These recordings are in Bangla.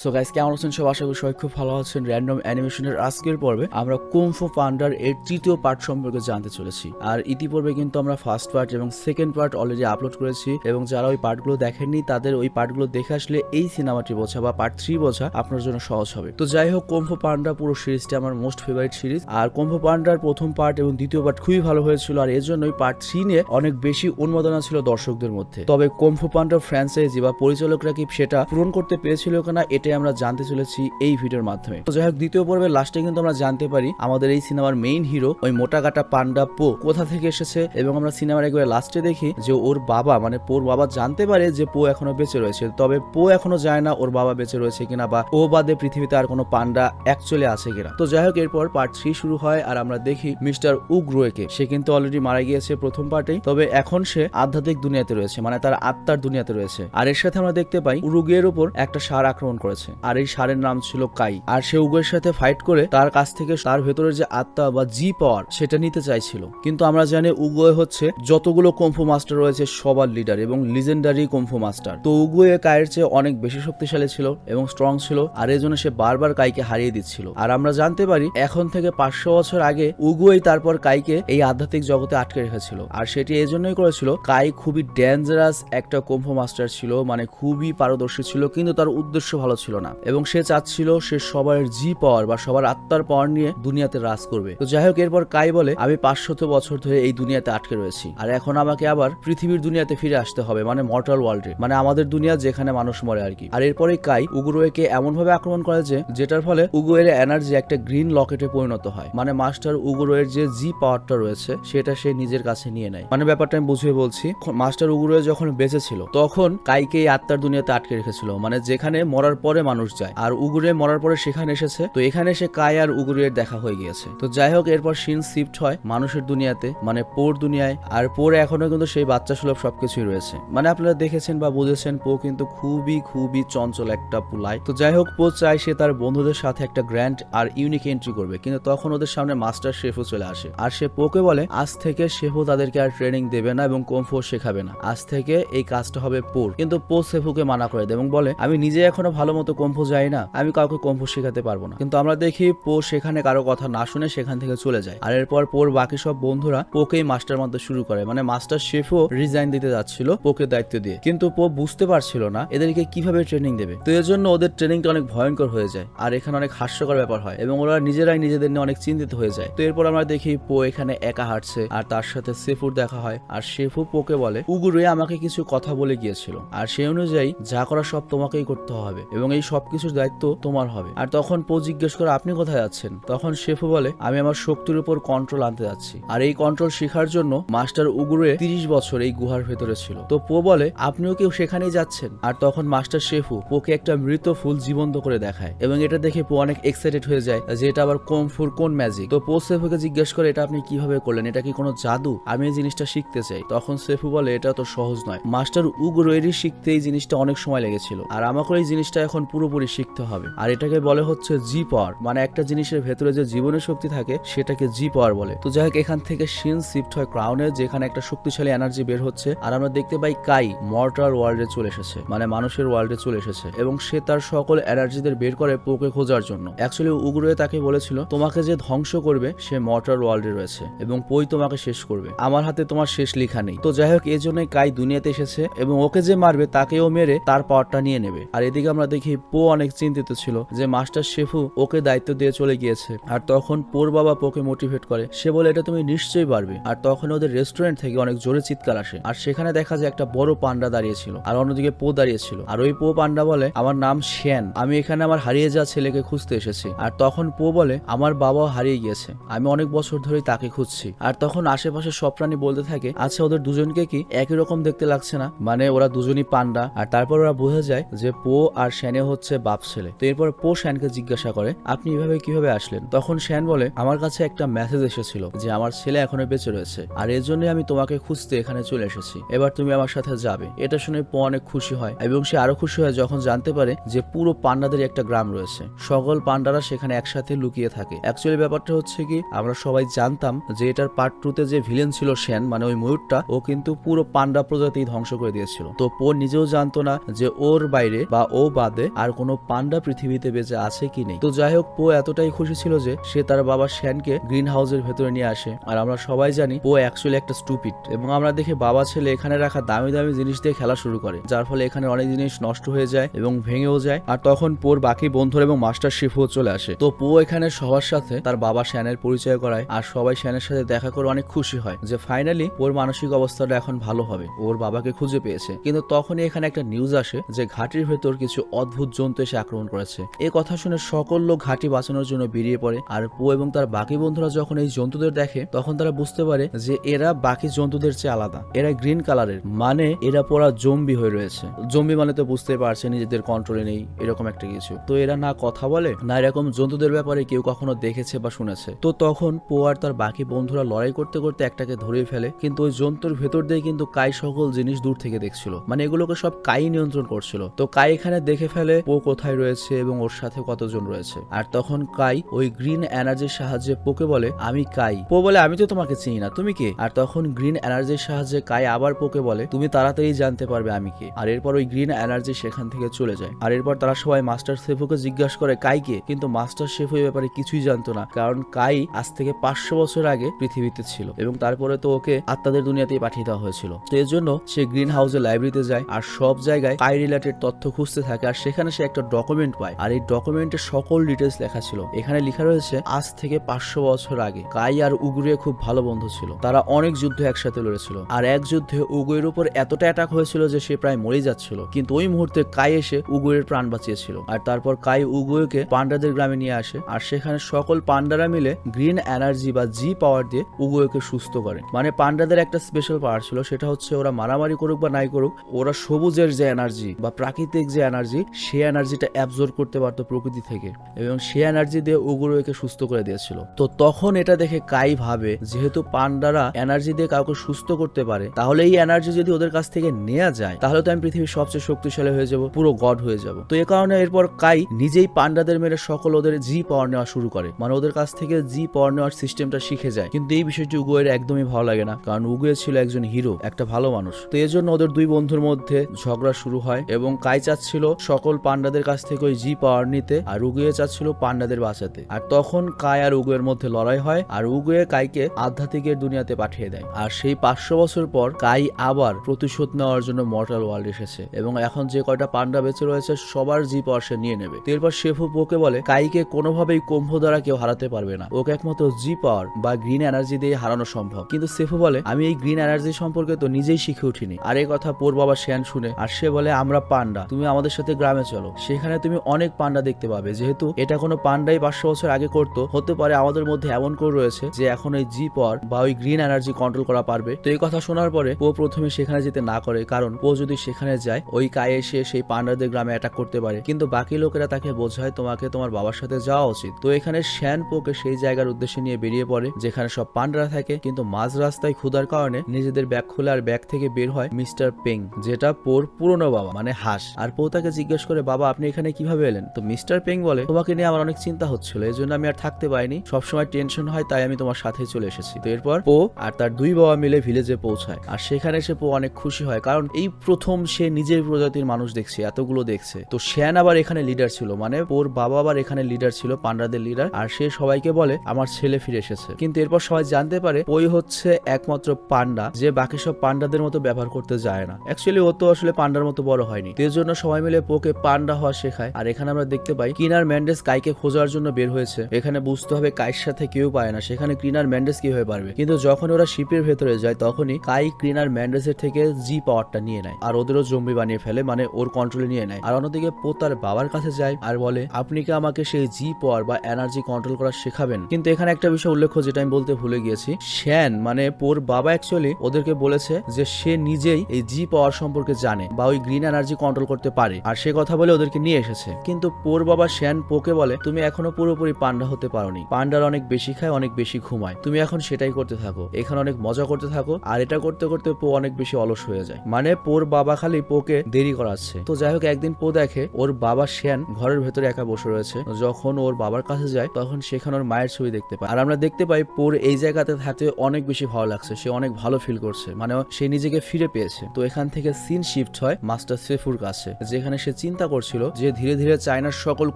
সো গাইস কেমন আছেন সব? আশা করি সবাই খুব ভালো আছেন। র্যান্ডম অ্যানিমেশনের আজকের পর্বে আমরা কুমফু পান্ডার এর তৃতীয় পার্ট সম্পর্কে জানতে চলেছি। আর ইতিপূর্বে কিন্তু আমরা ফার্স্ট পার্ট এবং সেকেন্ড পার্ট অলরেডি আপলোড করেছি এবং যারা ওই পার্টগুলো দেখেননি, তাদের ওই পার্টগুলো দেখে আসলে এই সিনেমাটি বোঝা বা পার্ট থ্রি বোঝা আপনার জন্য সহজ হবে। তো যাই হোক কুম্ফু পান্ডা পুরো সিরিজটি আমার মোস্ট ফেভারিট সিরিজ আর কুম্ফু পান্ডার প্রথম পার্ট এবং দ্বিতীয় পার্ট খুবই ভালো হয়েছিল আর এর জন্যই পার্ট থ্রি নিয়ে অনেক বেশি উন্মাদনা ছিল দর্শকদের মধ্যে। তবে কুম্ফু পান্ডার ফ্র্যাঞ্চাইজি বা পরিচালকরা কি সেটা পূরণ করতে পেরেছিল কিনা এটাই আমরা জানতে চলেছি এই ভিডিওর মাধ্যমে। তো যাই হোক, দ্বিতীয় পর্বের লাস্টে কিন্তু আমরা জানতে পারি আমাদের এই সিনেমার মেইন হিরো ওই মোটা কাটা পান্ডা পো কোথা থেকে এসেছে এবং আমরা সিনেমার একবার লাস্টে দেখি যে ওর বাবা মানে পোর বাবা জানতে পারে যে পো এখনও বেঁচে রয়েছে। তবে পো এখনও যায় না ওর বাবা বেঁচে রয়েছে কিনা বা ও বাদে পৃথিবীতে আর কোনো পান্ডা অ্যাকচুয়ালি আছে কিনা। তো যাই হোক, এরপর পার্ট থ্রি শুরু হয় আর আমরা দেখি মিস্টার উগ্রোয়েকে। সে কিন্তু অলরেডি মারা গিয়েছে প্রথম পার্টেই, তবে এখন সে আধ্যাত্মিক দুনিয়াতে রয়েছে মানে তার আত্মার দুনিয়াতে রয়েছে। আর এর সাথে আমরা দেখতে পাই উরুগের উপর একটা সার আক্রমণ করেছে। আর এই সারের নাম ছিল কাই। আর সে উগের সাথে ফাইট করে তার কাছ থেকে তার ভেতরের যে আত্মা বা জি পাওয়ার সেটা নিতে চাইছিল। কিন্তু আমরা জানি উগোয়ে হচ্ছে যতগুলো কম্ফু মাস্টার রয়েছে, সবার লিডার এবং লিজেন্ডারি কম্ফু মাস্টার। তো উগোয়ে কায়ের চেয়ে অনেক বেশি শক্তিশালী ছিল এবং স্ট্রং ছিল, আর এই জন্য সে বারবার কাইকে হারিয়ে দিচ্ছিল। আর আমরা জানতে পারি, এখন থেকে পাঁচশো বছর আগে উগুয়েই তারপর কাইকে এই আধ্যাত্মিক জগতে আটকে রেখেছিল। আর সেটি এই জন্যই করেছিল, কাই খুবই ডেঞ্জারাস একটা কম্ফু মাস্টার ছিল মানে খুবই পারদর্শী ছিল, কিন্তু তার উদ্দেশ্য ভালো ছিল না। এবং সে চাচ্ছিল সে সবার জি পাওয়ার বা সবার আত্মার পাওয়ার নিয়ে দুনিয়াতে রাজ করবে। তো যাই হোক, এরপর কাই বলে, আমি পাঁচশত বছর ধরে এই দুনিয়াতে আটকে রয়েছি। আর এখন আমাকে আবার পৃথিবীর দুনিয়াতে ফিরে আসতে হবে মানে মর্টাল ওয়ার্ল্ডে মানে আমাদের দুনিয়া যেখানে মানুষ মরে আর কি। আর এরপরে কাই উগুরোয়েকে এমন ভাবে আক্রমণ করে যে, যেটার ফলে উগুয়ের এনার্জি একটা গ্রিন লকেটে পরিণত হয়। মানে মাস্টার উগুরোয়ের যে জি পাওয়ারটা রয়েছে, সেটা সে নিজের কাছে নিয়ে নেয়। মানে ব্যাপারটা আমি বুঝিয়ে বলছি মাস্টার উগুরোয়ে যখন বেঁচে ছিল, তখন কাইকে এই আত্মার দুনিয়াতে আটকে রেখেছিল। মানে যেখানে মরার পরে মানুষ যায়। আর উগুরে মরার পরে সেখানে এসেছে। তো এখানে সে কাই আর উগুরের দেখা হয়ে গিয়েছে। তো যাই হোক, এরপর সিন শিফট হয় মানুষের দুনিয়াতে মানে পোর দুনিয়ায়। আর পোর এখনও কিন্তু সেই বাচ্চা সুলভ সবকিছুই রয়েছে। মানে আপনারা দেখেছেন বা বুঝেছেন, পো কিন্তু খুবই খুবই চঞ্চল একটা পুলাই তো যাই হোক, পো চায় সে তার বন্ধুদের সাথে একটা গ্র্যান্ড আর ইউনিক এন্ট্রি করবে। কিন্তু তখন ওদের সামনে মাস্টার শেফও চলে আসে। আর সে পোকে বলে, আজ থেকে শেফও তাদেরকে আর ট্রেনিং দেবে না এবং কমফো শেখাবে না। আজ থেকে এই কাজটা হবে পোর। কিন্তু পো শেফুকে মানা করে দেয় এবং বলে, আমি নিজে এখনও ভালো মতো কম্ফো যাই না, আমি কাউকে কম্ফো শেখাতে পারব না। কিন্তু আমরা দেখি পো সেখানে কারও কথা না শুনে সেখান থেকে চলে যায়। আর এরপর পোর বাকি সব বন্ধুরা পোকেই মাস্টার মানতে শুরু করে। মানে মাস্টার শেফও রিজাইন দিতে যাচ্ছিল পোকে দায়িত্ব দিয়ে। কিন্তু পো বুঝতে পারছিল না এদেরকে কীভাবে ট্রেনিং দেবে। তো এর জন্য ওদের ট্রেনিংটা অনেক ভয়ঙ্কর হয়ে যায়। আর এখানে অনেক হাস্যকর ব্যাপার হয় এবং ওরা নিজেরাই নিজেদের নিয়ে অনেক চিন্তিত হয়ে যায়। তো এরপর আমরা দেখি পো এখানে একা হাঁটছে আর তার সাথে সেফুর দেখা হয়। আর সেফু পোকে বলে উগুরে আমাকে কিছু কথা বলে গিয়েছিল। আর সেই অনুযায়ী যা করা সব তোমাকেই করতে হবে এবং এই সব কিছুর দায়িত্ব তোমার হবে। আর তখন পো জিজ্ঞেস করে, আপনি কোথায় যাচ্ছেন? তখন শেফু বলে, আমি আমার শক্তির উপর কন্ট্রোল আনতে যাচ্ছি। আর এই কন্ট্রোল শেখার জন্য মাস্টার উগুরে তিরিশ বছর এই গুহার ভেতরে ছিল। তো পো বলে, আপনিও কেউ সেখানেই যাচ্ছেন? আর তখন মাস্টার শেফু পোকে একটা মৃত ফুল জীবন্ত করে দেখায় এবং এটা দেখে পো অনেক এক্সাইটেড হয়ে যায় যে এটা আবার কোন ফুর কোন ম্যাজিক তো পো সেফুকে জিজ্ঞেস করে, এটা আপনি কীভাবে করলেন? এটা কি কোনো জাদু? আমি এই জিনিসটা শিখতে চাই। তখন সেফু বলে, এটা তো সহজ নয়। মাস্টার উগুরোয়েরই শিখতে এই জিনিসটা অনেক সময় লেগেছিল। আর আমাকে এই জিনিসটা এখন পুরোপুরি শিখতে হবে। আর এটাকে বলে হচ্ছে জি পাওয়ার মানে একটা জিনিসের ভেতরে যে জীবনের শক্তি থাকে, সেটাকে জি পাওয়ার বলে। তো যাই হোক, এখান থেকে সিন শিফট হয় ক্রাউনে যেখানে একটা শক্তিশালী এনার্জি বের হচ্ছে। আর আমরা দেখতে পাই কাই মর্টার ওয়ার্ল্ডে চলে এসেছে মানে মানুষের ওয়ার্ল্ডে চলে এসেছে। এবং সে তার সকল এনার্জিদের বের করে পোকে খোঁজার জন্য। অ্যাকচুয়ালি উগুরে তাকে বলেছিল, তোমাকে যে ধ্বংস করবে, সে মর্টার ওয়ার্ল্ডে রয়েছে এবং পই তোমাকে শেষ করবে। আমার হাতে তোমার শেষ লেখা নেই। তো যাই হোক এই জন্যই কাই দুনিয়াতে এসেছে এবং ওকে যে মারবে, তাকেও মেরে তার পাওয়ারটা নিয়ে নেবে। আর এদিকে আমরা দেখি পো অনেক চিন্তিত ছিল যে মাস্টার শেফু ওকে দায়িত্ব দিয়ে চলে গিয়েছে। আর তখন পোর বাবা পোকে মোটিভেট করে। সে বলে, এটা তুমি নিশ্চয়ই পারবে। আর তখন ওদের রেস্টুরেন্ট থেকে অনেক জোরে চিৎকার আসে। আর সেখানে দেখা যায় একটা বড় পান্ডা দাঁড়িয়েছিল আর অন্যদিকে পো দাঁড়িয়েছিল আর ওই পো পান্ডা বলে, আমার নাম শ্যান। আমি এখানে আমার হারিয়ে যাওয়া ছেলেকে খুঁজতে এসেছি। আর তখন পো বলে, আমার বাবাও হারিয়ে গিয়েছে। আমি অনেক বছর ধরেই তাকে খুঁজছি। আর তখন আশেপাশে সব প্রাণী বলতে থাকে আচ্ছা ওদের দুজনকে কি একই রকম দেখতে লাগছে না? মানে ওরা দুজনই পান্ডা। আর তারপর ওরা বোঝা যায় যে পো আর শ্যানে হচ্ছে বাপ ছেলে। তো এরপর পো শ্যানকে জিজ্ঞাসা করে, আপনি এভাবে কীভাবে আসলেন? তখন শ্যান বলে, আমার কাছে একটা মেসেজ এসেছিল যে আমার ছেলে এখনও বেঁচে রয়েছে, আর এর জন্য আমি তোমাকে খুঁজতে এখানে চলে এসেছি। এবার তুমি আমার সাথে যাবে। এটা শুনে পো অনেক খুশি হয় এবং সে আরও খুশি হয় যখন জানতে পারে যে পুরো পান্ডাদের একটা গ্রাম রয়েছে। সকল পান্ডারা সেখানে একসাথে লুকিয়ে থাকে। অ্যাকচুয়ালি ব্যাপারটা হচ্ছে কি, আমরা সবাই জানতাম যে এটার পার্ট টুতে যে ভিলেন ছিল শ্যান মানে ওই ময়ূরটা, ও কিন্তু পুরো পান্ডা প্রজাতি ধ্বংস করে দিয়েছিল। তো পো নিজেও জানতো না যে ওর বাইরে বা ও বাদে আর কোনো পান্ডা পৃথিবীতে বেঁচে আছে কি নেই। তো যাই হোক, পো এতটাই খুশি ছিল যে সে তার বাবা শ্যানকে গ্রিন হাউসের ভেতরে নিয়ে আসে। আর আমরা সবাই জানি পো অ্যাকচুয়ালি একটা স্টুপিড এবং আমরা দেখে বাবা ছেলে এখানে রাখা দামি দামি জিনিস দিয়ে খেলা শুরু করে, যার ফলে এখানে অনেক জিনিস নষ্ট হয়ে যায় এবং ভেঙেও যায়। আর তখন পোর বাকি বন্ধুরা এবং মাস্টার শিফও চলে আসে। তো পো এখানে সবার সাথে তার বাবা শ্যানের পরিচয় করায়, আর সবাই শ্যানের সাথে দেখা করে অনেক খুশি হয় যে ফাইনালি ওর মানসিক অবস্থাটা এখন ভালো হবে, ওর বাবাকে খুঁজে পেয়েছে। কিন্তু তখনই এখানে একটা নিউজ আসে যে ঘাটির ভেতর কিছু অদ্ভুত জন্তু এসে আক্রমণ করেছে। এ কথা শুনে সকল লোক ঘাটি বাঁচানোর জন্য বেরিয়ে পড়ে। আর পো এবং তার বাকি বন্ধুরা যখন এই জন্তুদের দেখে, তখন তারা বুঝতে পারে যে এরা বাকি জন্তুদের চেয়ে আলাদা। এরা গ্রিন কালারের মানে এরা পুরা জম্বি হয়ে রয়েছে। জম্বি মানে তো বুঝতে পারছে, নিজেদের কন্ট্রোলে নেই, এরকম একটা কিছু। তো এরা না কথা বলে, না এরকম জন্তুদের ব্যাপারে কেউ কখনো দেখেছে বা শুনেছে। তো তখন পো আর তার বাকি বন্ধুরা লড়াই করতে করতে একটাকে ধরে ফেলে, কিন্তু ওই জন্তুর ভেতর দিয়ে কিন্তু কাই সকল জিনিস দূর থেকে দেখছিল। মানে এগুলোকে সব কাই নিয়ন্ত্রণ করছিল। তো কাই এখানে দেখে ফেলে পো কোথায় রয়েছে এবং ওর সাথে কতজন রয়েছে। আর তখন কাই ওই গ্রিন এনার্জির সাহায্যে পোকে বলে, আমি কাই। পো বলে, আমি তো তোমাকে চিনি না, তুমি কে? আর তখন গ্রিন এনার্জির সাহায্যে কাই আবার পোকে বলে, তুমি তাড়াতাড়ি জানতে পারবে আমি কে। আর এরপর ওই গ্রিন এনার্জি সেখান থেকে চলে যায়। আর এরপর তারা সবাই মাস্টার শেফুকে জিজ্ঞাসা করে, কাই কে? কিন্তু মাস্টার শেফু এই ব্যাপারে কিছুই জানতো না, কারণ কাই আজ থেকে পাঁচশো বছর আগে পৃথিবীতে ছিল এবং তারপরে তো ওকে আত্মাদের দুনিয়াতেই পাঠিয়ে দেওয়া হয়েছিল। তো এর জন্য সে গ্রিন হাউসের লাইব্রেরিতে যায়, আর সব জায়গায় কাই রিলেটেড তথ্য খুঁজতে থাকে। আর সেখানে সে একটা ডকুমেন্ট পায়। আর এই ডকুমেন্টে সকল ডিটেলস লেখা ছিল। এখানে লেখা রয়েছে, আজ থেকে পাঁচশো বছর আগে। কাই আর উগুরে খুব ভালো বন্ধু ছিল। তারা অনেক যুদ্ধ একসাথে লড়েছিল। আর এক যুদ্ধে উগুয়ের উপর এতটা অ্যাটাক হয়েছিল যে সে প্রায় মরে যাচ্ছিল। কিন্তু ওই মুহূর্তে কাই এসে উগুয়ের প্রাণ বাঁচিয়েছিল। আর তারপর কাই উগুয়েকে পান্ডাদের গ্রামে নিয়ে আসে। আর সেখানে সকল পান্ডারা মিলে গ্রিন এনার্জি বা জি পাওয়ার দিয়ে উগুয়েকে সুস্থ করে। মানে পান্ডাদের একটা স্পেশাল পাওয়ার ছিল। সেটা হচ্ছে ওরা মারামারি করুক বা নাই করুক, ওরা সবুজের যে এনার্জি বা প্রাকৃতিক যে এনার্জি সে এনার্জিটা অ্যাবজর্ব করতে পারতো প্রকৃতি থেকে এবং সে এনার্জি দিয়ে উগুরোকে সুস্থ করে দিয়েছিল। তো তখন এটা দেখে কাই ভাবে, যেহেতু পান্ডারা এনার্জি দিয়ে কাউকে সুস্থ করতে পারে, তাহলে এই এনার্জি যদি ওদের কাছ থেকে নেওয়া যায়, তাহলে তো আমি পৃথিবীর সবচেয়ে শক্তিশালী হয়ে যাব, পুরো গড হয়ে যাব। তো এ কারণে এরপর কাই নিজেই পান্ডাদের মেরে সকল ওদের জি পাওয়ার নেওয়া শুরু করে। মানে ওদের কাছ থেকে জি পাওয়ার নেওয়ার সিস্টেমটা শিখে যায়। কিন্তু এই বিষয়টি উগুয়ের একদমই ভালো লাগে না, কারণ উগুয়ে ছিল একজন হিরো একটা ভালো মানুষ। তো এর জন্য ওদের দুই বন্ধুর মধ্যে ঝগড়া শুরু হয় এবং কাই চাচ্ছিল সকল পান্ডাদের কাছ থেকে ওই জি পাওয়ার নিতে আর উগুয়ে চাচ্ছিল পান্ডাদের বাঁচাতে। আর তখন কাই আর উগুয়ের মধ্যে লড়াই হয় আর উগুয়ে কাইকে আধ্যাত্মিকের দুনিয়াতে পাঠিয়ে দেয়। আর সেই পাঁচশো বছর পর কাই আবার প্রতিশোধ নেওয়ার জন্য মর্টাল ওয়ার্ল্ড এসেছে এবং এখন যে কয়টা পান্ডা বেঁচে রয়েছে সবার জি পাওয়ার সে নিয়ে নেবে। এরপর শেফু পোকে বলে, কাইকে কোনোভাবেই কুম্ভ দ্বারা কেউ হারাতে পারবে না। ওকে একমাত্র জি পাওয়ার বা গ্রিন এনার্জি দিয়ে হারানো সম্ভব। কিন্তু সেফু বলে, আমি এই গ্রিন এনার্জি সম্পর্কে তো নিজেই শিখে উঠিনি। আর এই কথা পোর বাবা শ্যান শুনে আর সে বলে, আমরা পান্ডা, তুমি আমাদের সাথে গ্রামে চলো। সেখানে তুমি অনেক পান্ডা দেখতে পাবে। যেহেতু এটা কোনো পান্ডাই পাঁচশো বছর আগে করতো, হতে পারে আমাদের মধ্যে এমন করে রয়েছে যে এখন ওই জি পর বা ওই গ্রিন এনার্জি কন্ট্রোল করা পারবে। তো এই কথা শোনার পরে পো প্রথমে সেখানে যেতে না করে, কারণ পো যদি সেখানে যায়, ওই কায়ে এসে সেই পান্ডাদের গ্রামে অ্যাটাক করতে পারে। কিন্তু বাকি লোকেরা তাকে বোঝায় তোমাকে তোমার বাবার সাথে যাওয়া উচিত। তো এখানে শ্যান পোকে সেই জায়গার উদ্দেশ্যে নিয়ে বেরিয়ে পড়ে, যেখানে সব পান্ডারা থাকে। কিন্তু মাঝ রাস্তায় ক্ষুধার কারণে নিজেদের ব্যাগ খুলে আর ব্যাগ থেকে বের হয় মিস্টার পেং, যেটা পোর পুরনো বাবা মানে হাঁস। আর পো তাকে জিজ্ঞেস করে, বাবা, আপনি এখানে কীভাবে এলেন? তো মিস্টার পেং বলে, তোমাকে নিয়ে আমার অনেক চিন্তা হচ্ছিল এই জন্য আমি আর থাকতে পারিনি। সবসময় টেনশন হয়, তাই আমি তোমার সাথে চলে এসেছি। তো এরপর পো আর তার দুই বাবা মিলে ভিলেজে পৌঁছায়। আর সেখানে এসে পো অনেক খুশি হয়, কারণ এই প্রথম সে নিজের প্রজাতির মানুষ দেখছে, এতগুলো দেখছে। তো শ্যান আবার এখানে লিডার ছিল মানে ওর বাবা আবার এখানে লিডার ছিল, পান্ডাদের লিডার আর সে সবাইকে বলে, আমার ছেলে ফিরে এসেছে। কিন্তু এরপর সবাই জানতে পারে ওই হচ্ছে একমাত্র পান্ডা, যে বাকি সব পান্ডাদের মতো ব্যবহার করতে যায় না। অ্যাকচুয়ালি ও তো আসলে পান্ডার মতো বড় হয়নি। এর জন্য সবাই মিলে পোকে পান্ডা হওয়া শেখায়। আর এখানে আমরা দেখতে পাই কিনার ম্যান্ডেস কাইকে খোঁজার জন্য বের হয়েছে। এখানে বুঝতে হবে কাইর সাথে কেউ পায় না। সেখানে ক্রিনার ম্যান্ডেস কীভাবে পারবে? কিন্তু যখন ওরা শিপের ভেতরে যায়, তখনই কাই ক্রিনার ম্যান্ডেসের থেকে জি পাওয়ারটা নিয়ে নেয়। আর ওদেরও জম্বি বানিয়ে ফেলে মানে ওর কন্ট্রোলে নিয়ে নেয়। আর অন্যদিকে পো তার বাবার কাছে যায় আর বলে, আপনি কি আমাকে সেই জি পাওয়ার বা এনার্জি কন্ট্রোল করা শেখাবেন? কিন্তু এখানে একটা বিষয় উল্লেখ্য, যেটা আমি বলতে ভুলে গিয়েছি। শ্যান মানে পোর বাবা অ্যাকচুয়ালি ওদেরকে বলেছে যে সে নিজেই এই জি পাওয়ার সম্পর্কে জানে বা ওই গ্রিন এনার্জি কন্ট্রোল করতে পারে। আর সে কথা বলে ওদেরকে নিয়ে এসেছে। কিন্তু পোর বাবা শ্যান পোকে বলে, তুমি এখনও পুরোপুরি পান্ডা হতে পারোনি। পান্ডার অনেক বেশি খায়, অনেক বেশি ঘুমায়। তুমি এখন সেটাই করতে থাকো। এখানে অনেক মজা করতে থাকো। আর এটা করতে করতে পো অনেক বেশি অলস হয়ে যায়। মানে পোর বাবা খালি পোকে দেরি করাচ্ছে। তো যাই হোক, একদিন পো দেখে ওর বাবা শ্যান ঘরের ভেতরে একা বসে রয়েছে। যখন ওর বাবার কাছে যায়, তখন সেখানে ওর মায়ের ছবি দেখতে পায়। আর আমরা দেখতে পাই পোর এই জায়গাতে থাকতে অনেক বেশি ভালো লাগছে। সে অনেক ভালো ফিল করছে। মানে সে নিজেকে ফিরে পেয়েছে। তো এখান থেকে সিন শিফট হয় মাস্টার সেফুর কাছে, যেখানে সে চিন্তা চিন্তা করছিল যে ধীরে ধীরে চায়নার সকল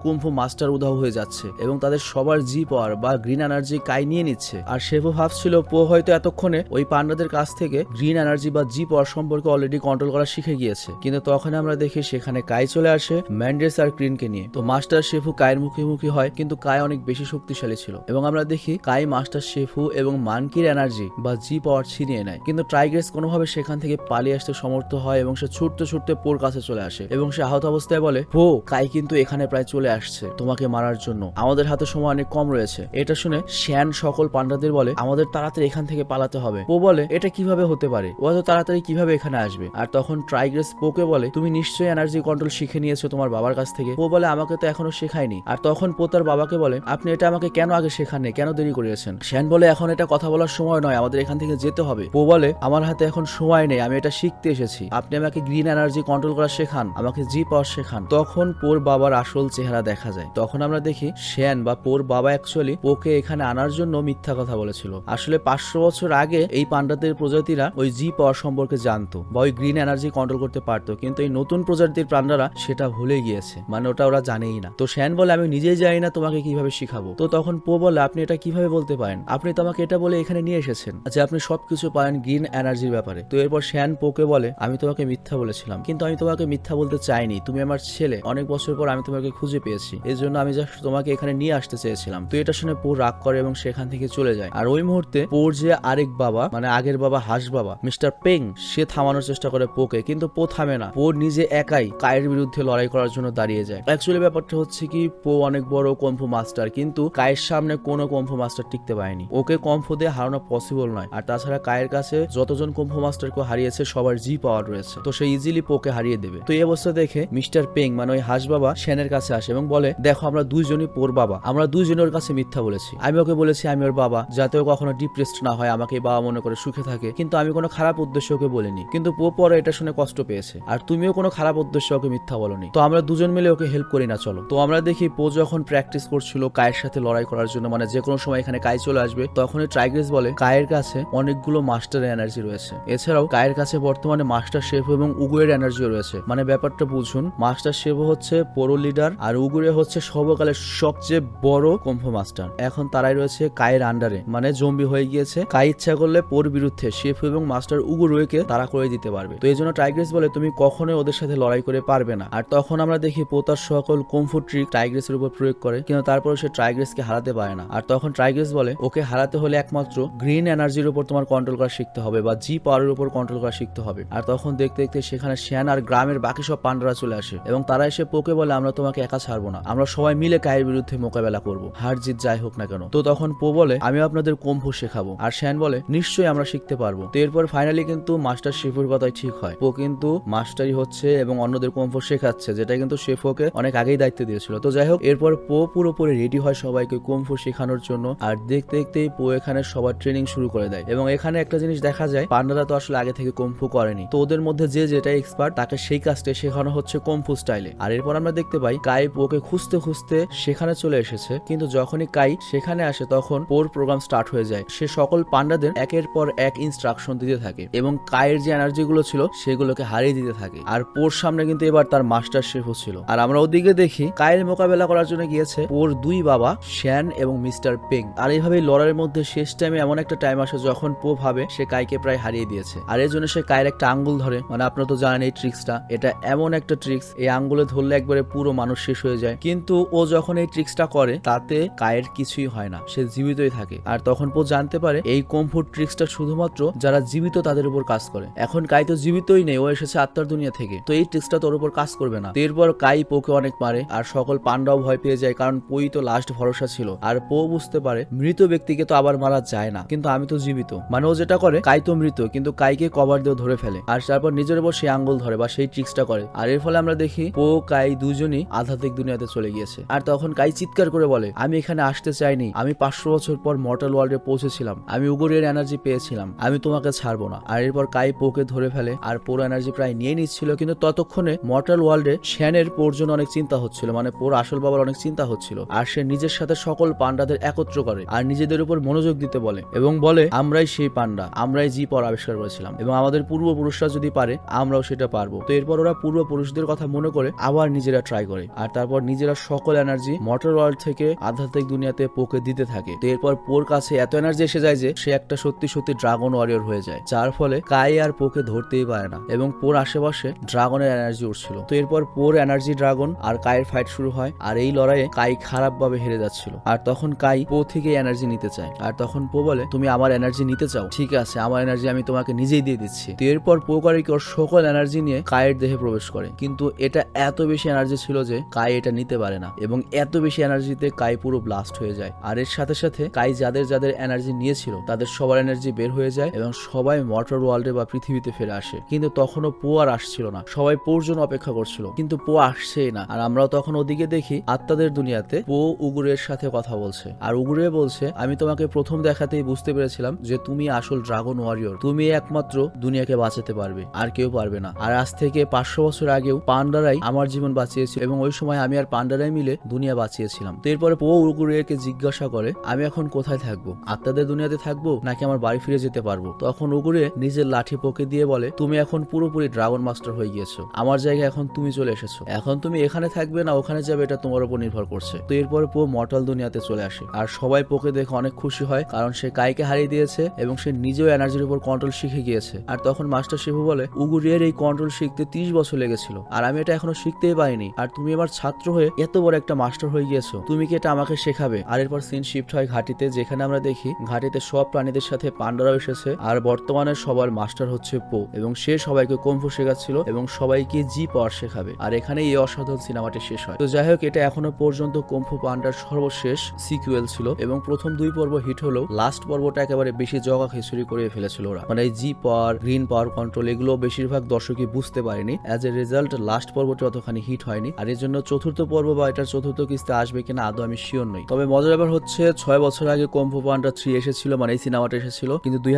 কুম্ফু মাস্টার উধাও হয়ে যাচ্ছে এবং তাদের সবার জি পাওয়ার বা গ্রিন এনার্জি কাই নিয়ে নিচ্ছে। আর শেফও ভাবছিল পো হয়তো এতক্ষণে ওই পান্ডাদের কাছ থেকে গ্রিন এনার্জি বা জি পাওয়ার সম্পর্কে অলরেডি কন্ট্রোল করা শিখে গিয়েছে। কিন্তু তখন আমরা দেখি সেখানে কাই চলে আসে ম্যান্ডেস আর ক্রিনকে নিয়ে। তো মাস্টার শেফু কায়ের মুখোমুখি হয়, কিন্তু কাই অনেক বেশি শক্তিশালী ছিল। এবং আমরা দেখি কাই মাস্টার শেফু এবং মানকির এনার্জি বা জি পাওয়ার ছিনিয়ে নেয়। কিন্তু ট্রাইগ্রেস কোনোভাবে সেখান থেকে পালিয়ে আসতে সমর্থ হয় এবং সে ছুটতে ছুটতে পোর কাছে চলে আসে এবং সে আহত অবস্থায় বলে পো কাই কিন্তু এখানে প্রায় চলে আসছে তোমাকে মারার জন্য। আমাদের হাতে সময় অনেক কম রয়েছে। এটা শুনে শ্যান সকল পান্ডাদের বলে, আমাদের তাড়াতাড়ি এখান থেকে পালাতে হবে। পো বলে, এটা কীভাবে হতে পারে? ও এত তাড়াতাড়ি কীভাবে এখানে আসবে? আর তখন ট্রাইগ্রেস পোকে বলে, তুমি নিশ্চয়ই এনার্জি কন্ট্রোল শিখে নিয়েছো তোমার বাবার কাছ থেকে? পো বলে, আমাকে তো এখনও শেখায়নি। আর তখন পো তার বাবাকে বলে, আপনি এটা আমাকে কেন আগে শেখাননি? কেন দেরি করিয়েছেন? শ্যান বলে, এখন এটা কথা বলার সময় নয়, আমাদের এখান থেকে যেতে হবে। পো বলে, আমার হাতে এখন সময় নেই, আমি এটা শিখতে এসেছি। আপনি আমাকে গ্রিন এনার্জি কন্ট্রোল করা শেখান। আমাকে জি পাওয়ার শেখান। তখন পোর বাবার আসল চেহারা দেখা যায়। তখন আমরা দেখি শ্যান বা পোর বাবা অ্যাকচুয়ালি পোকে এখানে আনার জন্য মিথ্যা কথা বলেছিল। আসলে পাঁচশো বছর আগে এই পান্ডাদের প্রজাতিরা ওই জি পাওয়ার সম্পর্কে জানতো বা ওই গ্রিন এনার্জি কন্ট্রোল করতে পারতো। কিন্তু এই নতুন প্রজাতির প্রাণরা সেটা ভুলে গিয়েছে। মানে ওটা ওরা জানেই না। তো শ্যান বলে, আমি নিজেই জানি না তোমাকে কীভাবে শিখাবো। তো তখন পো বলে, আপনি এটা কীভাবে বলতে পারেন? আপনি তো আমাকে এটা বলে এখানে নিয়ে এসেছেন যে আপনি সবকিছু পারেন গ্রিন এনার্জির ব্যাপারে। তো এরপর শ্যান পোকে বলে, আমি তোমাকে মিথ্যা বলেছিলাম। কিন্তু আমি তোমাকে মিথ্যা বলতে চাইনি। তুমি আমার ছেলে। অনেক বছর পর আমি তোমাকে খুঁজে পেয়েছি। এই জন্য আমি জাস্ট তোমাকে এখানে নিয়ে আসতে চেয়েছিলাম। তো এটা শুনে পো রাগ করে এবং সেখান থেকে চলে যায়। আর ওই মুহূর্তে পোর যে আরেক বাবা মানে আগের বাবা, হাস বাবা, মিস্টার পেং, সে থামানোর চেষ্টা করে পোকে। কিন্তু পো থামে না। পো নিজে একাই কায়ের বিরুদ্ধে লড়াই করার জন্য দাঁড়িয়ে যায়। অ্যাকচুয়ালি ব্যাপারটা হচ্ছে কি, পো অনেক বড় কম্ফু মাস্টার, কিন্তু কায়ের সামনে কোনো কম্ফু মাস্টার টিকতে পারেনি। ওকে কম্ফু দিয়ে হারানো পসিবল নয়। আর তাছাড়া কায়ের কাছে যতজন কম্ফু মাস্টারকে হারিয়েছে, সবার জি পাওয়ার রয়েছে। তো সে ইজিলি পোকে হারিয়ে দেবে। তো এই অবস্থা দেখে মিস্টার পেং মানে ওই হাস বাবা সেনের কাছে আসে এবং বলে, দেখো, আমরা দুইজনই পোর বাবা। আমরা দুইজনের ওর কাছে মিথ্যা বলেছি। আমি ওকে বলেছি, আমি ওর বাবা, যাতে ও কখনো ডিপ্রেসড না হয়, আমাকে বাবা মনে করে সুখে থাকে। কিন্তু আমি কোনো খারাপ উদ্দেশ্য ওকে বলিনি। কিন্তু পো পরে এটা শুনে কষ্ট পেয়েছে। আর তুমিও কোনো খারাপ উদ্দেশ্য ওকে মিথ্যা বলনি। তো আমরা দুজন মিলে ওকে হেল্প করি না, চলো। তো আমরা দেখি পো যখন প্র্যাকটিস করছিল কায়ের সাথে লড়াই করার জন্য মানে যে কোনো সময় এখানে কাই চলে আসবে, তখনই ট্রাইগ্রেস বলে, কায়ের কাছে অনেকগুলো মাস্টার এনার্জি রয়েছে। এছাড়াও কায়ের কাছে বর্তমানে মাস্টার শেফ এবং উগুয়ের এনার্জিও রয়েছে। মানে ব্যাপারটা বুঝুন মাস্টার শেফ হচ্ছে পোরো লিডার আর উগুরে হচ্ছে সর্বকালের সবচেয়ে বড় কুম্ভ মাস্টার। এখন তারাই রয়েছে কায়ের আন্ডারে মানে জম্বি হয়ে গিয়েছে। কাই ইচ্ছা করলে পোর বিরুদ্ধে শেফ এবং মাস্টার উগুরোকে তারা করে দিতে পারবে। তো এই জন্য টাইগ্রেস বলে তুমি কখনোই ওদের সাথে লড়াই করে পারবে না। আর তখন আমরা দেখি পোতার সকল কুম্ফু ট্রিক টাইগ্রেসের উপর প্রয়োগ করে, কিন্তু তারপর সে ট্রাইগ্রেসকে হারাতে পারে না। আর তখন ট্রাইগ্রেস বলে, ওকে হারাতে হলে একমাত্র গ্রিন এনার্জির উপর তোমার কন্ট্রোল করা শিখতে হবে বা জি পাওয়ারের উপর কন্ট্রোল করা শিখতে হবে। আর তখন দেখতে দেখতে সেখানে শ্যান আর গ্রামের বাকি সব পান্ডারা চলে আসে। এবং তারা এসে পোকে বলে, আমরা তোমাকে একা ছাড়বো না। আমরা সবাই মিলে কায়ের বিরুদ্ধে মোকাবেলা করব। হার জিত যাই হোক না কেন। তো তখন পো বলে আমি আপনাদের কুম্ফু শেখাবো। আর শ্যান বলে, নিশ্চয়ই আমরা শিখতে পারব। তো এরপর ফাইনালি কিন্তু মাস্টার শেফুর কথাই ঠিক হয়। পো কিন্তু মাস্টারই হচ্ছে এবং অন্যদের কুম্ফু শেখাচ্ছে, যেটা কিন্তু শেফোকে অনেক আগেই দায়িত্ব দিয়েছিল। তো যাই হোক, এরপর পো পুরোপুরি রেডি হয় সবাইকে কুম্ফু শেখানোর জন্য। আর দেখতে দেখতেই পো এখানে সবার ট্রেনিং শুরু করে দেয়। এবং এখানে একটা জিনিস দেখা যায়, পান্ডারা তো আসলে আগে থেকে কুম্ফু করেনি। তো ওদের মধ্যে যে যেটা এক্সপার্ট তাকে সেই কাজটা শেখানো হচ্ছে কুম্ফু স্টাইলে। আর এরপর আমরা দেখতে পাই, কাই পোকে খুঁজতে খুঁজতে সেখানে চলে এসেছে। কিন্তু যখনই কাই সেখানে আসে, তখন পোর প্রোগ্রাম স্টার্ট হয়ে যায়। সে সকল পান্ডাদের একের পর এক ইনস্ট্রাকশন দিতে থাকে এবং কায়ের যে এনার্জি গুলো ছিল, সেগুলোকে হারিয়ে দিতে থাকে। আর পোর সামনে কিন্তু এবার তার মাস্টার শেফও ছিল। আর আমরা ওদিকে দেখি কায়ের মোকাবেলা করার জন্য গিয়েছে পোর দুই বাবা, শ্যান এবং মিস্টার পেং। আর এইভাবে লড়াইয়ের মধ্যে শেষ টাইমে এমন একটা টাইম আসে যখন পো ভাবে সে কাইকে প্রায় হারিয়ে দিয়েছে। আর এর জন্য সে কায়ের একটা আঙ্গুল ধরে। মানে আপনারা তো জানেন এই ট্রিক্সটা এটা এমন একটা ট্রিক্স এই আঙ্গুলে ধরলে একবারে পুরো মানুষ শেষ হয়ে যায়। কিন্তু ও যখন এই ট্রিক্সটা করে, তাতে কায়ের কিছুই হয় না। সে জীবিতই থাকে। আর তখন পো জানতে পারে, এই কমফোর ট্রিক্সটা শুধুমাত্র যারা জীবিত তাদের উপর কাজ করে। এখন কাই তো জীবিতই নেই, ও এসেছে আত্মার দুনিয়া থেকে। তো এই ট্রিক্সটা তোর উপর কাজ করবে না। এরপর কাই পোকে অনেক মারে, আর সকল পান্ডাও ভয় পেয়ে যায়, কারণ পোই তো লাস্ট ভরসা ছিল। আর পো বুঝতে পারে, মৃত ব্যক্তিকে তো আবার মারা যায় না। কিন্তু আমি তো জীবিত। মানে ও যেটা করে, কাই তো মৃত, কিন্তু কাইকে কভার দিয়ে ধরে ফেলে। আর তারপর নিজের উপর সেই আঙ্গুল ধরে বা সেই ট্রিক্সটা করে। আর এর ফলে আমরা দেখি পো, কাই দুজনই আধ্যাত্মিক দুনিয়াতে চলে গিয়েছে। আর তখন কাই চিৎকার করে বলে, আমি এখানে আসতে চাইনি। আমি পাঁচশো বছর পর মর্টাল ওয়ার্ল্ডে পৌঁছেছিলাম। আমি উগরের এনার্জি পেয়েছিলাম। আমি তোমাকে ছাড়বো না। আর এরপর কাই পোকে ধরে ফেলে, আর পোর এনার্জি প্রায় নিয়ে নিচ্ছিল, কিন্তু ততক্ষণে মর্টাল ওয়ার্ল্ডে শ্যানের পোর জন্য অনেক চিন্তা হচ্ছিল মানে পোর আসল বাবার অনেক চিন্তা হচ্ছিল। আর সে নিজের সাথে সকল পান্ডাদের একত্র করে, আর নিজেদের উপর মনোযোগ দিতে বলে এবং বলে, আমরাই সেই পান্ডা আমরাই জি পর আবিষ্কার করেছিলাম এবং আমাদের পূর্বপুরুষরা যদি পারে, আমরাও সেটা পারব। তো এরপর ওরা পূর্বপুরুষদের কথা মনে করে আবার নিজেরা ট্রাই করে। আর তারপর নিজেরা সকল এনার্জি মোটর ওয়ার্ল্ড থেকে আধ্যাত্মিক দুনিয়াতে পোকে দিতে থাকে। তো এরপর পোর কাছে এত এনার্জি এসে যায় যে সে একটা সত্যি সত্যি ড্রাগন ওয়ারিয়র হয়ে যায়, যার ফলে কাই আর পোকে ধরতেই পারে না এবং পোর আশেপাশে ড্রাগনের এনার্জি উঠছিল। তো এরপর পোর এনার্জি ড্রাগন আর কাইয়ের ফাইট শুরু হয় আর এই লড়াইয়ে কাই খারাপভাবে হেরে যাচ্ছিল। আর তখন কাই পো থেকে এনার্জি নিতে চায়। আর তখন পো বলে, তুমি আমার এনার্জি নিতে চাও? ঠিক আছে, আমার এনার্জি আমি তোমাকে নিজেই দিয়ে দিচ্ছি। তো এরপর পো করে সকল এনার্জি নিয়ে কায়ের দেহে প্রবেশ করে। কিন্তু এটা এত বেশি এনার্জি ছিল যে কাই এটা নিতে পারে না এবং এত বেশি এনার্জিতে কাই পুরো ব্লাস্ট হয়ে যায়। আর এর সাথে সাথে কাই যাদের যাদের এনার্জি নিয়েছিল, তাদের সবার এনার্জি বের হয়ে যায় এবং সবাই মোটর ওয়ার্ল্ডে বা পৃথিবীতে ফিরে আসে। কিন্তু তখনও পো আর আসছিল না। সবাই পোর জন্য অপেক্ষা করছিল, কিন্তু পো আসছেই না। আর আমরাও তখন ওদিকে দেখি আত্মাদের দুনিয়াতে পো উগুরের সাথে কথা বলছে। আর উগুরে বলছে, আমি তোমাকে প্রথম দেখাতেই বুঝতে পেরেছিলাম যে তুমি আসল ড্রাগন ওয়ারিয়র তুমি একমাত্র দুনিয়াকে বাঁচাতে পারবে, আর কেউ পারবে না। আর আজ থেকে পাঁচশো বছর আগেও পান্ডারাই আমার জীবন বাঁচিয়েছিল এবং ওই সময় আমি আর পান্ডারাই মিলে দুনিয়া বাঁচিয়েছিলাম। তো এরপরে পো উগুরেকে জিজ্ঞাসা করে, আমি এখন কোথায় থাকব? আত্মাদের দুনিয়াতে থাকব নাকি আমার বাড়ি ফিরে যেতে পারব? তখন উগুরে নিজের লাঠি পোকে দিয়ে বলে, তুমি এখন পুরোপুরি ড্রাগন মাস্টার হয়ে গিয়েছো। আমার জায়গায় এখন তুমি চলে এসেছ। এখন তুমি এখানে থাকবে না, ওখানে যাবে, এটা তোমার উপর নির্ভর করছে। তো এরপরে পো মর্টাল দুনিয়াতে চলে আসে। আর সবাই পোকে দেখে অনেক খুশি হয়, কারণ সে কাইকে হারিয়ে দিয়েছে এবং সে নিজেও এনার্জির উপর কন্ট্রোল শিখে গিয়েছে। আর তখন মাস্টার শিবু বলে উগুরিয়ার এই কন্ট্রোল শিখতে তিরিশ বছর লেগেছিল, আর আমি এটা এখনও শিখতেই পারিনি। আর তুমি আমার ছাত্র হয়ে এত বড় একটা মাস্টার হয়ে গিয়েছো। তুমি কি এটা আমাকে শেখাবে? আর এরপর সিন শিফট হয় ঘাটিতে, যেখানে আমরা দেখি ঘাটিতে সব প্রাণীদের সাথে পান্ডারাও এসেছে, আর বর্তমানে সবার মাস্টার হচ্ছে পো, এবং সে সবাইকে কম্ফু শেখাচ্ছিল, এবং সবাইকে জি পাওয়ার শেখাবে। আর এখানে এই অসাধারণ সিনেমাটি শেষ হয়। তো যাই হোক, এটা এখনও পর্যন্ত কম্ফু পান্ডার সর্বশেষ সিকুয়েল ছিল, এবং প্রথম দুই পর্ব হিট হলেও লাস্ট পর্বটা একেবারে বেশি জগা খিচুড়ি করে ফেলেছিল ওরা। মানে জি পাওয়ার, গ্রিন পাওয়ার কন্ট্রোল এগুলো বেশিরভাগ দর্শকই বুঝতে পারেনি। অ্যাজ এ রেজাল্ট লাস্ট পর্বটি অতখানি হিট হয়নি, আর এর জন্য চতুর্থ পর্ব বা এটার চতুর্থ কিস্তি আসবে কিনা আদৌ আমি শিওর নই। তবে মজার ব্যাপার হচ্ছে, ছয় বছর আগে কম্ফু পান্ডা থ্রি এসেছিল মানে এই সিনেমাটা এসেছিল, কিন্তু দুই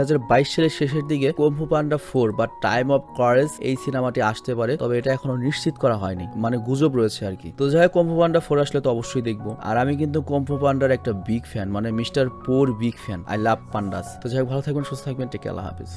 সালের শেষের দিকে কম্ফু পান্ডা ফোর বা টাইম অফ কারেজ এই সিনেমাটি আসতে পারে, তবে এটা এখনও নিশ্চিত করা হয়নি মানে গুজব রয়েছে আর কি। তো যাই হোক, কম্ফু পান্ডা ফোর আসলে তো অবশ্যই দেখব, আর আমি কিন্তু কম্ফু পান্ডার একটা বিগ ফ্যান মানে mister poor big fan I love pandas তো যাই হোক, ভালো থাকবেন, সুস্থ থাকবেন টেকে আল্লাহ হাফিজ।